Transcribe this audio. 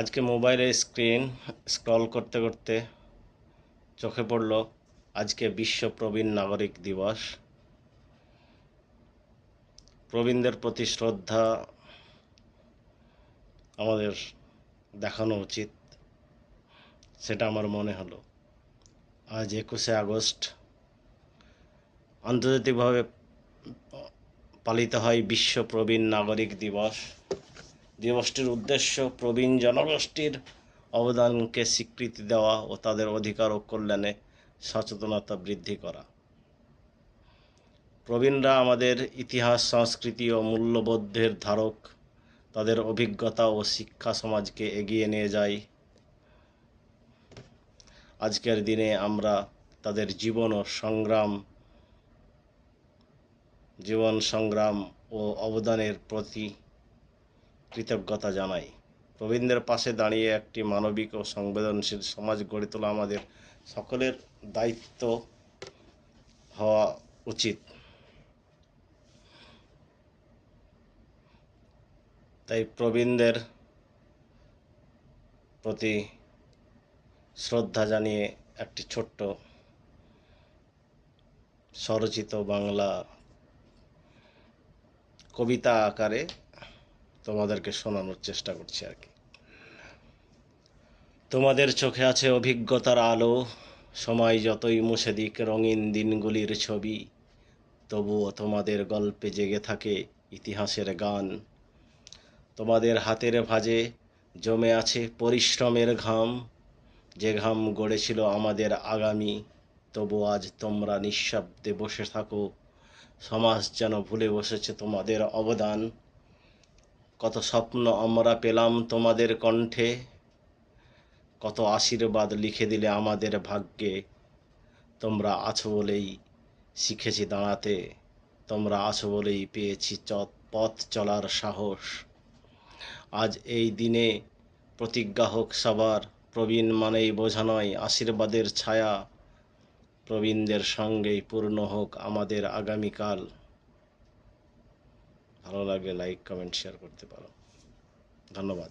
আজকে মোবাইলের screen scroll করতে করতে চোখে পড়ল আজকে বিশ্ব প্রবীণ নাগরিক দিবস। প্রবীণদের প্রতি শ্রদ্ধা আমাদের দেখানো উচিত, সেটা আমার মনে হলো। আজ একুশে আগস্ট আন্তর্জাতিকভাবে পালিত হয় বিশ্ব প্রবীণ নাগরিক দিবস। দিবসটির উদ্দেশ্য প্রবীণ জনগোষ্ঠীর অবদানকে স্বীকৃতি দেওয়া ও তাদের অধিকার ও কল্যাণে সচেতনতা বৃদ্ধি করা। প্রবীণরা আমাদের ইতিহাস, সংস্কৃতি ও মূল্যবোধের ধারক। তাদের অভিজ্ঞতা ও শিক্ষা সমাজকে এগিয়ে নিয়ে যায় আজকের দিনে আমরা তাদের জীবন ও সংগ্রাম, জীবন সংগ্রাম ও অবদানের প্রতি কৃতজ্ঞতা জানাই। প্রবীণদের পাশে দাঁড়িয়ে একটি মানবিক ও সংবেদনশীল সমাজ গড়ে তোলা আমাদের সকলের দায়িত্ব হওয়া উচিত। তাই প্রবীণদের প্রতি শ্রদ্ধা জানিয়ে একটি ছোট্ট স্বরচিত বাংলা কবিতা আকারে তোমাদেরকে শোনানোর চেষ্টা করছি আর কি। তোমাদের চোখে আছে অভিজ্ঞতার আলো, সময় যতই মুছে দিক, রঙিন দিনগুলির ছবি, তবুও তোমাদের গল্পে জেগে থাকে ইতিহাসের গান। তোমাদের হাতের ভাজে জমে আছে পরিশ্রমের ঘাম, যে ঘাম গড়েছিল আমাদের আগামী তবু আজ তোমরা নিঃশব্দে বসে থাকো, সমাজ যেন ভুলে বসেছে তোমাদের অবদান। কত স্বপ্ন আমরা পেলাম তোমাদের কণ্ঠে। কত আশীর্বাদ লিখে দিলে আমাদের ভাগ্যে। তোমরা আছো বলেই শিখেছি দাঁড়াতে। তোমরা আছো বলেই পেয়েছি পথ চলার সাহস। আজ এই দিনে প্রতিজ্ঞা হোক সবার। প্রবীণ মানেই বোঝা নয় আশীর্বাদের ছায়া। প্রবীণদের সঙ্গেই পূর্ণ হোক আমাদের আগামীকাল। ভালো লাগলে লাইক কমেন্ট শেয়ার করতে পারো। ধন্যবাদ।